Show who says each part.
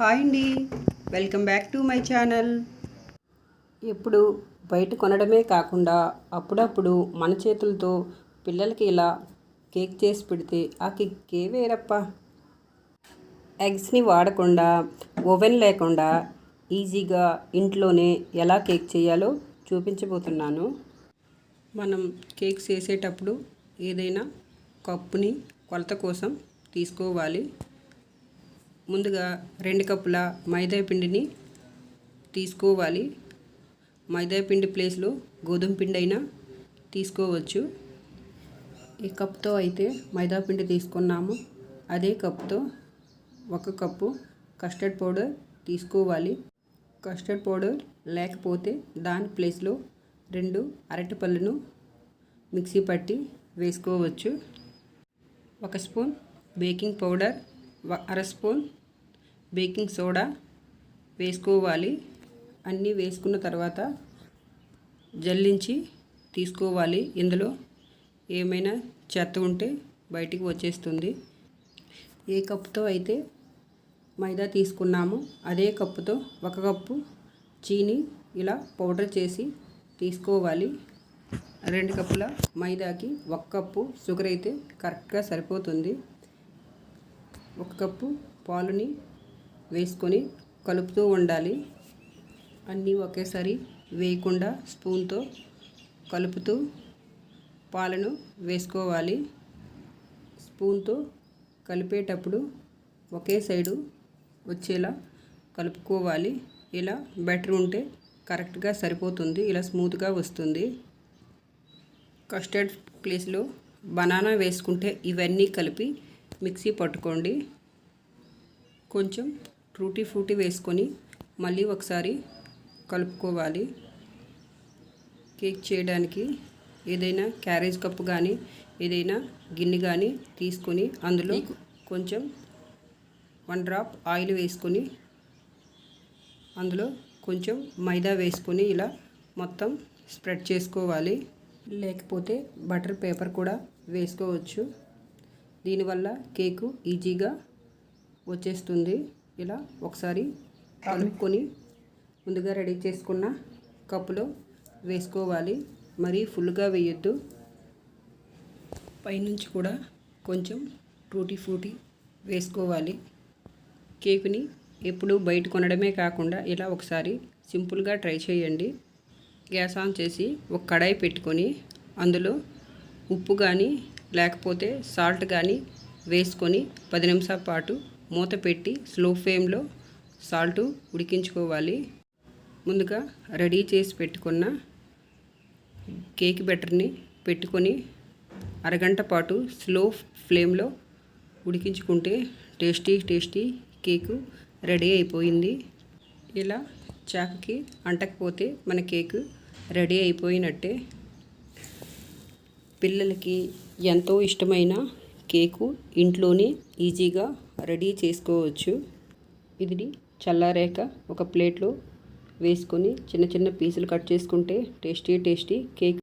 Speaker 1: Hi అండి. Welcome back to my channel. ఎప్పుడు బయట కొనడమే కాకుండా అప్పుడప్పుడు మన చేతులతో పిల్లలకి ఇలా కేక్ చేసి పెడితే ఆ కేకే వేరప్ప. ఎగ్స్ని వాడకుండా ఓవెన్ లేకుండా ఈజీగా ఇంట్లోనే ఎలా కేక్ చేయాలో చూపించబోతున్నాను. మనం కేక్ చేసేటప్పుడు ఏదైనా కప్పుని కొలత కోసం తీసుకోవాలి. ముందుగా రెండు కప్పుల మైదా పిండిని తీసుకోవాలి. మైదా పిండి ప్లేస్లో గోధుమ పిండి అయినా తీసుకోవచ్చు. ఈ కప్తో అయితే మైదా పిండి తీసుకున్నాము. అదే కప్తో ఒక కప్పు కస్టర్డ్ పౌడర్ తీసుకోవాలి. కస్టర్డ్ పౌడర్ లేకపోతే దాని ప్లేస్లో రెండు అరటిపళ్ళను మిక్సీ పట్టి వేసుకోవచ్చు. ఒక స్పూన్ బేకింగ్ పౌడర్ అర స్పూన్ బేకింగ్ సోడా వేసుకోవాలి. అన్నీ వేసుకున్న తర్వాత జల్లించి తీసుకోవాలి. ఇందులో ఏమైనా చెత్త ఉంటే బయటికి వచ్చేస్తుంది. ఏ కప్పుతో అయితే మైదా తీసుకున్నామో అదే కప్పుతో ఒక కప్పు చీని ఇలా పౌడర్ చేసి తీసుకోవాలి. రెండు కప్పుల మైదాకి ఒక కప్పు షుగర్ అయితే కరెక్ట్గా సరిపోతుంది. ఒక కప్పు పాలుని వేసుకొని కలుపుతూ ఉండాలి. అన్నీ ఒకేసారి వేయకుండా స్పూన్తో కలుపుతూ పాలను వేసుకోవాలి. స్పూన్తో కలిపేటప్పుడు ఒకే సైడు వచ్చేలా కలుపుకోవాలి. ఇలా బెటర్ ఉంటే కరెక్ట్గా సరిపోతుంది. ఇలా స్మూత్గా వస్తుంది. కస్టర్డ్ ప్లేస్లో బనానా వేసుకుంటే ఇవన్నీ కలిపి మిక్సీ పట్టుకోండి. కొంచెం ట్రూటీ ఫ్రూటీ వేసుకొని మళ్ళీ ఒకసారి కలుపుకోవాలి. కేక్ చేయడానికి ఏదైనా క్యారేజ్ కప్పు కానీ ఏదైనా గిన్నె కానీ తీసుకొని అందులో కొంచెం వన్ డ్రాప్ ఆయిల్ వేసుకొని అందులో కొంచెం మైదా వేసుకొని ఇలా మొత్తం స్ప్రెడ్ చేసుకోవాలి. లేకపోతే బటర్ పేపర్ కూడా వేసుకోవచ్చు. దీనివల్ల కేకు ఈజీగా వచ్చేస్తుంది. ఇలా ఒకసారి కలుపుకొని ముందుగా రెడీ చేసుకున్న కప్పులో వేసుకోవాలి. మరీ ఫుల్గా వేయొద్దు. పైనుంచి కూడా కొంచెం టూటీ ఫ్రూటీ వేసుకోవాలి. కేకుని ఎప్పుడు బయట కొనడమే కాకుండా ఇలా ఒకసారి సింపుల్గా ట్రై చేయండి. గ్యాస్ ఆన్ చేసి ఒక కడాయి పెట్టుకొని అందులో ఉప్పు కానీ లేకపోతే సాల్ట్ కానీ వేసుకొని పది నిమిషాల పాటు మూత పెట్టి స్లో ఫ్లేమ్లో సాల్ట్ ఉడికించుకోవాలి. ముందుగా రెడీ చేసి పెట్టుకున్న కేక్ బెటర్ని పెట్టుకొని అరగంట పాటు స్లో ఫ్లేమ్లో ఉడికించుకుంటే టేస్టీ టేస్టీ కేకు రెడీ అయిపోయింది. ఇలా చాకుకి అంటకపోతే మన కేకు రెడీ అయిపోయినట్టే. పిల్లలకి ఎంతో ఇష్టమైన కేకు ఇంట్లోనే ఈజీగా రెడీ చేసుకోవచ్చు. ఇది చల్లారాక ఒక ప్లేట్లో వేసుకొని చిన్న చిన్న పీసులు కట్ చేసుకుంటే టేస్టీ టేస్టీ కేక్